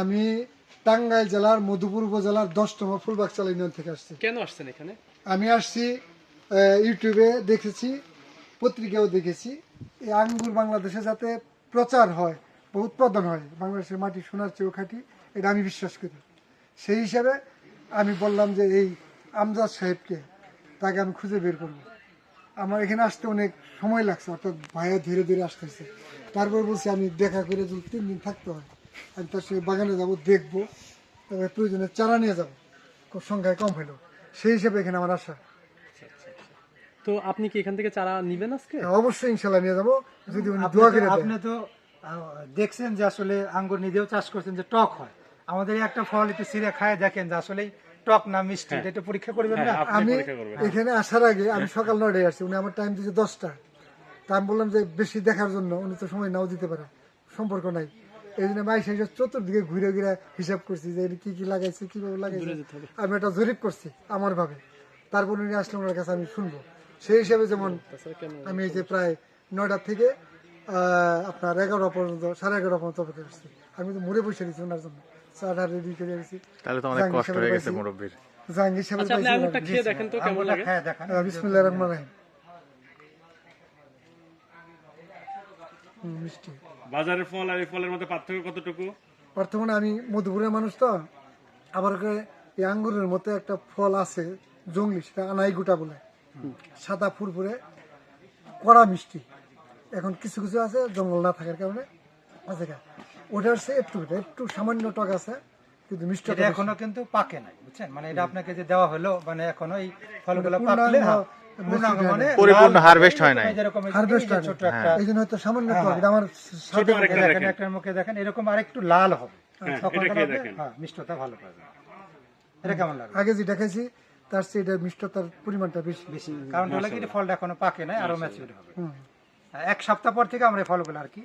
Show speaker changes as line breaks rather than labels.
আমি টাঙ্গাইল জেলার মধুপুর উপজেলার দশতম ফুলবাগচাল ইউনিয়ন থেকে আসছি।
কেন আসছেন এখানে?
আমি আসছি ইউটিউবে দেখেছি পত্রিকাও দেখেছি। এই আঙ্গুর বাংলাদেশে যাতে প্রচার হয় বা উৎপাদন হয় বাংলাদেশের মাটি সোনার চেয়েও খাঁটি এটা আমি বিশ্বাস করি। সেই হিসাবে আমি বললাম যে এই আমজাদ সাহেবকে তাকে আমি খুঁজে বের করব। আমার এখানে আসতে অনেক সময় লাগছে অর্থাৎ ভাইয়া ধীরে ধীরে আসতেছে। তারপর বলছি আমি দেখা করে তিন দিন থাকতে হয়। আমি তার সঙ্গে বাগানে যাব দেখব তবে প্রয়োজনে চারা নিয়ে যাব। খুব সংখ্যায় কম হলো সেই হিসাবে এখানে আমার আসা
তো আপনি কি এখান থেকে চারা নিবেন আজকে?
অবশ্যই ইনশাল্লাহ নিয়ে যাব। যদি উনি
আপনি
দোয়া
তো-
করে দেয়।
আপনি তো আহ, দেখছেন যে আসলে আঙ্গুর নিজেও চাষ করছেন যে টক হয়। আমাদের এই একটা ফল একটু সিরে খায় দেখেন যে আসলে টক না মিষ্টি। এটা একটু পরীক্ষা করবেন না?
আমি এখানে আসার আগে আমি সকাল নয়টায় আসছি। উনি আমার টাইম দিয়েছে দশটা তা আমি বললাম যে বেশি দেখার জন্য উনি তো সময় নাও দিতে পারে। সম্পর্ক নাই। এই জন্য সেই চতুর্দিকে ঘুরে ঘুরে হিসাব করছি যে কি কি লাগাইছে কীভাবে লাগাইছে। আমি একটা জরিপ করছি আমার ভাবে। তারপর উনি আসলে ওনার কাছে আমি শুনব। সেই হিসাবে যেমন আমি এই যে প্রায় নয়টা থেকে আহ, আপনার এগারো পর্যন্ত সাড়ে এগারো পর্যন্ত অপেক্ষা করছি। আমি তো মরে বসে দিচ্ছি ওনার জন্য। চাটা রেডি করে গেছি
তাহলে তো অনেক কষ্ট হয়ে গেছে মুরব্বীর।
জাহাঙ্গীর সাহেব
আপনি আঙুরটা খেয়ে দেখেন তো কেমন
আঙ্গুরটা
লাগে
খায় দেখান
বিসমুল্লাহ রহমান রাহিম হুম, মিষ্টি।
বাজারের ফল আর এই ফলের মধ্যে পার্থক্য কতটুকু?
বর্তমানে আমি মধুপুরের মানুষ তো আবার এই আঙ্গুরের মতো একটা ফল আছে জঙ্গলি সেটা আনাইগুটা বলে। সাদা ফুরফুরে কড়া মিষ্টি। এখন কিছু কিছু আছে জঙ্গল না থাকার কারণে আছে গা। ওটার সে একটু একটু সামান্য টক আছে কিন্তু মিষ্টি
এখনও কিন্তু পাকে নাই বুঝছেন? মানে এটা আপনাকে যে দেওয়া হলো মানে এখনও এই ফলগুলো পাকলে হ্যাঁ,
হয়
মানে
পরিপূর্ণ harvest হয় নাই।
যে-
হারভেস্ট
এই যে ছোট একটা
এই জন্য হয়তো সামান্য এটা আমার।
একটার মুখে দেখেন এরকম আরেকটু লাল হবে।
হ্যাঁ।
হ্যাঁ মিষ্টতা ভালো পাবে এটা কেমন লাগে
আগে যেটা খাইছি তার চেয়ে এটা মিষ্টতার পরিমাণটা বেশি।
বেশি কারণ হলো কি ফলটা এখনও পাকে নাই আরও ম্যাচিউর হবে। এক সপ্তাহ পর থেকে আমরা এই ফলগুলো আর কি